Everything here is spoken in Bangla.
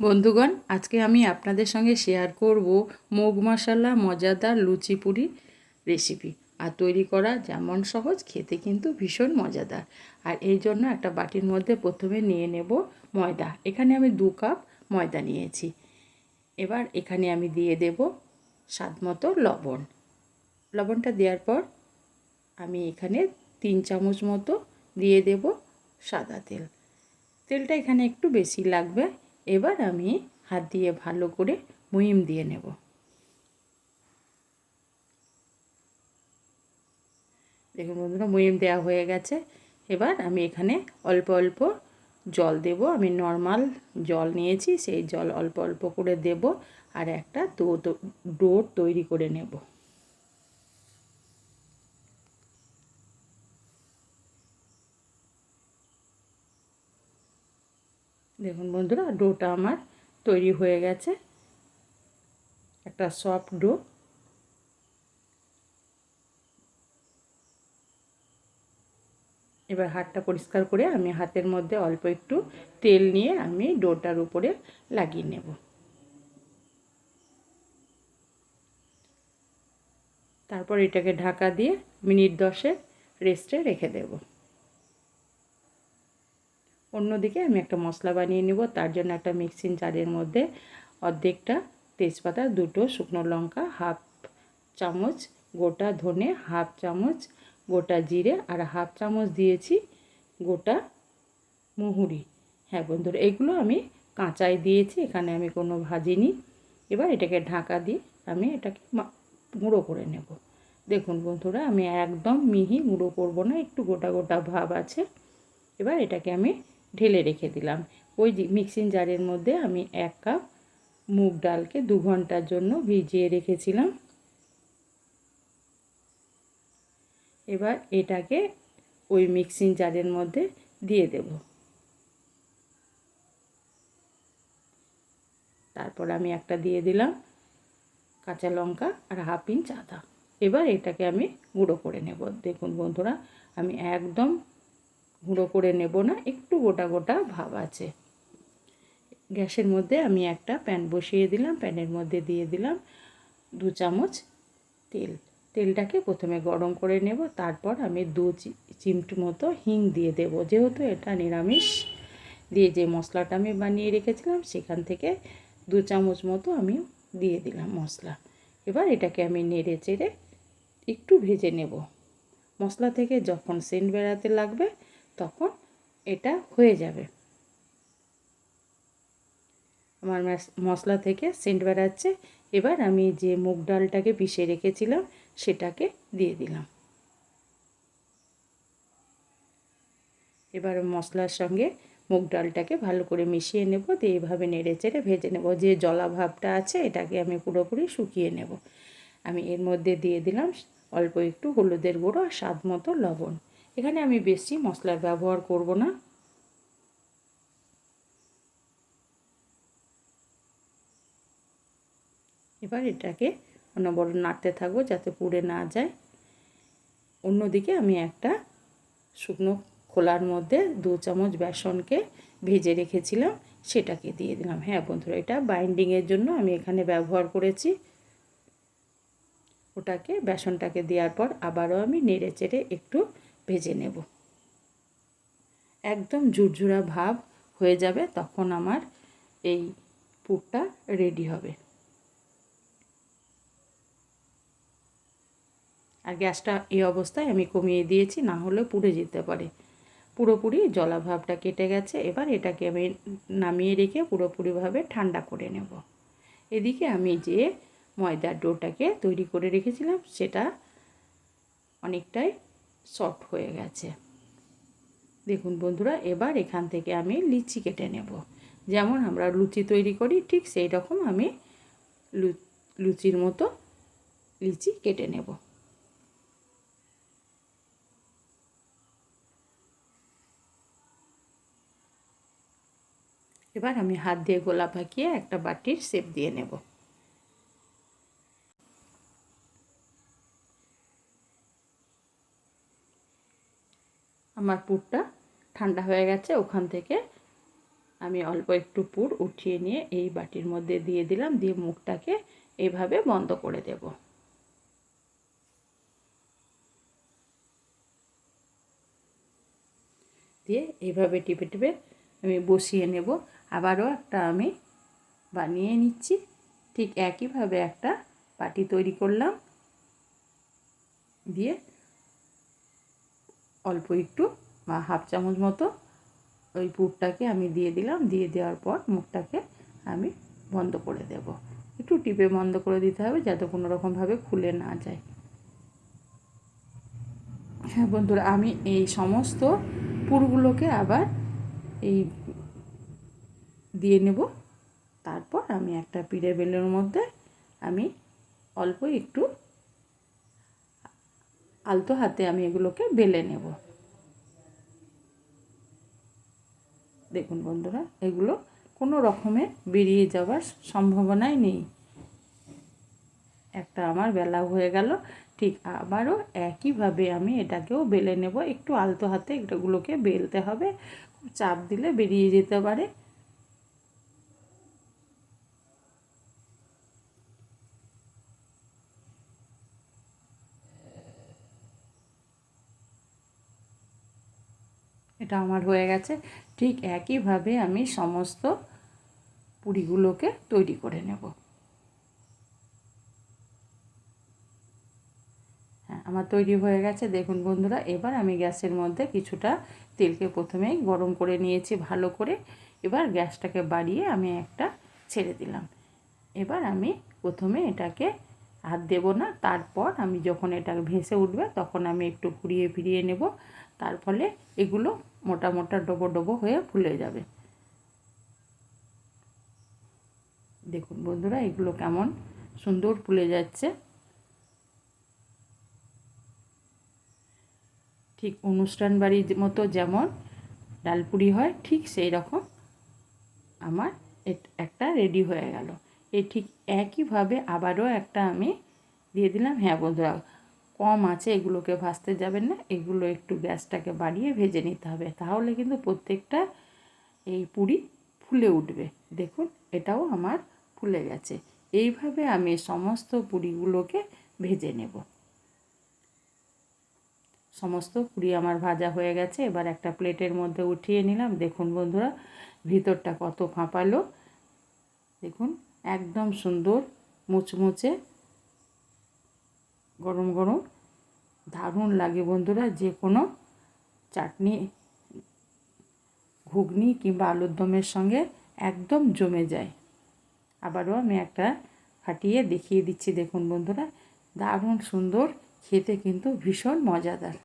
বন্ধুগণ, আজকে আমি আপনাদের সঙ্গে শেয়ার করব মুগ মশলা, মজাদার লুচি পুরি রেসিপি আর তৈরি করা যেমন সহজ, খেতে কিন্তু ভীষণ মজাদার। আর এই জন্য একটা বাটির মধ্যে প্রথমে নিয়ে নেব ময়দা। এখানে আমি দু কাপ ময়দা নিয়েছি। এবার এখানে আমি দিয়ে দেব স্বাদ মতো লবণ। লবণটা দেওয়ার পর আমি এখানে তিন চামচ মতো দিয়ে দেব সাদা তেল। তেলটা এখানে একটু বেশি লাগবে। এবার আমি হাত দিয়ে ভালো করে মুহিম দিয়ে নেব। দেখুন বন্ধুরা, মুহিম দেওয়া হয়ে গেছে। এবার আমি এখানে অল্প অল্প জল দেব। আমি নর্মাল জল নিয়েছি, সেই জল অল্প অল্প করে দেব আর একটা ডো তৈরি করে নেব। দেখুন বন্ধুরা, ডোটা আমার তৈরি হয়ে গেছে। একটা সফট ডো। এবার হাতটা পরিষ্কার করে আমি হাতের মধ্যে অল্প একটু তেল নিয়ে আমি ডোটার উপরে লাগিয়ে নেব। তারপর এটাকে ঢাকা দিয়ে মিনিট দশে রেস্টে রেখে দেবো। অন্যদিকে আমি একটা মশলা বানিয়ে নেব, তার জন্য একটা মিক্সিং জারের মধ্যে অর্ধেকটা তেজপাতা, দুটো শুকনো লঙ্কা হাফ চামচ, গোটা ধনে হাফ চামচ, গোটা জিরে আর হাফ চামচ দিয়েছি গোটা মুহুরি। হ্যাঁ বন্ধুরা, এগুলো আমি কাঁচাই দিয়েছি, এখানে আমি কোনো ভাজিনি। এবার এটাকে ঢাকা দিয়ে আমি এটাকে গুঁড়ো করে নেব। দেখুন বন্ধুরা, আমি একদম মিহি গুঁড়ো করব না, একটু গোটা গোটা ভাব আছে। এবার এটাকে আমি ঢেলে রেখে দিলাম। ওই মিক্সিং জারের মধ্যে আমি এক কাপ মুগ ডালকে দু ঘণ্টার জন্য ভিজিয়ে রেখেছিলাম। এবার এটাকে ওই মিক্সিং জারের মধ্যে দিয়ে দেব। তারপর আমি একটা দিয়ে দিলাম কাঁচা লঙ্কা আর হাফ ইঞ্চ আদা। এবার এটাকে আমি গুঁড়ো করে নেব। দেখুন বন্ধুরা, আমি একদম গুঁড়ো করে নেব না, একটু গোটা গোটা ভাব আছে। গ্যাসের মধ্যে আমি একটা প্যান বসিয়ে দিলাম, প্যানের মধ্যে দিয়ে দিলাম দু চামচ তেল। তেলটাকে প্রথমে গরম করে নেব, তারপর আমি দু চিমটি মতো হিং দিয়ে দেব। যেহেতু এটা নিরামিষ, দিয়ে যে মশলাটা আমি বানিয়ে রেখেছিলাম, সেখান থেকে দু চামচ মতো আমি দিয়ে দিলাম মশলা। এবার এটাকে আমি নেড়ে চেড়ে একটু ভেজে নেব। মশলা থেকে যখন সেন্ট বেড়াতে লাগবে তখন এটা হয়ে যাবে। আমার মশলা থেকে সেন্ট বেড়াচ্ছে। এবার আমি যে মুগ ডালটাকে পিষে রেখেছিলাম, সেটাকে দিয়ে দিলাম। এবার মশলার সঙ্গে মুগ ডালটাকে ভালো করে মিশিয়ে নেব, দিয়ে এভাবে নেড়ে চেড়ে ভেজে নেব। যে জলা ভাবটা আছে, এটাকে আমি পুরোপুরি শুকিয়ে নেব। আমি এর মধ্যে দিয়ে দিলাম অল্প একটু হলুদের গুঁড়ো আর স্বাদ মতো লবণ। এখানে আমি বেশি মশলার ব্যবহার করব না। এবার এটাকে অনবরত নাড়তে থাকব যাতে পুড়ে না যায়। অন্যদিকে আমি একটা শুকনো খোলার মধ্যে দু চামচ বেসনকে ভেজে রেখেছিলাম, সেটাকে দিয়ে দিলাম। হ্যাঁ বন্ধুরা, এটা বাইন্ডিংয়ের জন্য আমি এখানে ব্যবহার করেছি। ওটাকে, বেসনটাকে দেওয়ার পর আবারও আমি নেড়ে চেড়ে একটু ভেজে নেব। একদম ঝুরঝুরা ভাব হয়ে যাবে তখন আমার এই পুরটা রেডি হবে। আর গ্যাসটা এই অবস্থায় আমি কমিয়ে দিয়েছি, না হলে পুড়ে যেতে পারে। পুরোপুরি জলাভাবটা কেটে গেছে, এবার এটাকে আমি নামিয়ে রেখে পুরোপুরিভাবে ঠান্ডা করে নেব। এদিকে আমি যে ময়দার ডোটাকে তৈরি করে রেখেছিলাম, সেটা অনেকটাই সফট হয়ে গেছে। দেখুন বন্ধুরা, এবার এখান থেকে আমি লিচি কেটে নেব। যেমন আমরা লুচি তৈরি করি, ঠিক সেই রকম আমি লুচির মতো লিচি কেটে নেব। এবার আমি হাত দিয়ে গোলা পাকিয়ে একটা বাটির শেপ দিয়ে নেব। আমার পুরটা ঠান্ডা হয়ে গেছে, ওখান থেকে আমি অল্প একটু পুর উঠিয়ে নিয়ে এই বাটির মধ্যে দিয়ে দিলাম, দিয়ে মুখটাকে এইভাবে বন্ধ করে দেব। দিয়ে এইভাবে টিপে টিপে আমি বসিয়ে নেব। আবারও একটা আমি বানিয়ে নিচ্ছি। ঠিক একইভাবে একটা বাটি তৈরি করলাম। দিয়ে অল্প একটু বা হাফ চামচ মতো ওই পুরটাকে আমি দিয়ে দিলাম। দিয়ে দেওয়ার পর মুখটাকে আমি বন্ধ করে দেব। একটু টিপে বন্ধ করে দিতে হবে যাতে কোনো রকমভাবে খুলে না যায়। হ্যাঁ বন্ধুরা, আমি এই সমস্ত পুরগুলোকে আবার এই দিয়ে নেব। তারপর আমি একটা পিড়ে বেলের মধ্যে আমি অল্প একটু আলতো হাতে আমি এগুলোকে বেলে নেব। দেখুন বন্ধুরা, এগুলো কোনো রকমে বেরিয়ে যাওয়ার সম্ভাবনাই নেই। একটা আমার বেলা হয়ে গেল, ঠিক আবারও একইভাবে আমি এটাকেও বেলে নেব। একটু আলতো হাতে এটাগুলোকে বেলতে হবে চাপ দিলে বেরিয়ে যেতে পারে। এটা আমার হয়ে গেছে। ঠিক একইভাবে আমি সমস্ত পুরিগুলোকে তৈরি করে নেব। হ্যাঁ আমার তৈরি হয়ে গেছে। দেখুন বন্ধুরা, এবার আমি গ্যাসের মধ্যে কিছুটা তেলকে প্রথমেই গরম করে নিয়েছি ভালো করে। এবার গ্যাসটাকে বাড়িয়ে আমি একটা ছেড়ে দিলাম। এবার আমি প্রথমে এটাকে হাত দেব না। তারপর আমি যখন এটা ভেসে উঠবে, তখন আমি একটু ঘুরিয়ে ফিরিয়ে নেব। তার ফলে এগুলো মোটা মোটা ডোবো ডোবো হয়ে ফুলে যাবে। দেখুন বন্ধুরা, এগুলো কেমন সুন্দর ফুলে যাচ্ছে। ঠিক অনুষ্ঠান বাড়ির মতো যেমন ডালপুরি হয়, ঠিক সেই রকম আমার একটা রেডি হয়ে গেল। এই ঠিক একইভাবে আবারও একটা আমি দিয়ে দিলাম। হ্যাঁ বন্ধুরা, কম আছে, এগুলোকে ভাজতে যাবেন না, এগুলো একটু গ্যাসটাকে বাড়িয়ে ভেজে নিতে হবে, তাহলে কিন্তু প্রত্যেকটা এই পুরি ফুলে উঠবে। দেখুন, এটাও আমার ফুলে গেছে। এইভাবে আমি সমস্ত পুরিগুলোকে ভেজে নেব। সমস্ত পুরি আমার ভাজা হয়ে গেছে, এবার একটা প্লেটের মধ্যে উঠিয়ে নিলাম। দেখুন বন্ধুরা, ভিতরটা কত ফাঁপালো। দেখুন একদম সুন্দর, মুচমুচে, গরম গরম। দারুণ লাগে বন্ধুরা, যে কোনো চাটনি, ঘুগনি কিংবা আলুর দমের সঙ্গে একদম জমে যায়। আবারও আমি একটা ফাটিয়ে দেখিয়ে দিচ্ছি, দেখুন বন্ধুরা। দারুণ সুন্দর, খেতে কিন্তু ভীষণ মজাদার।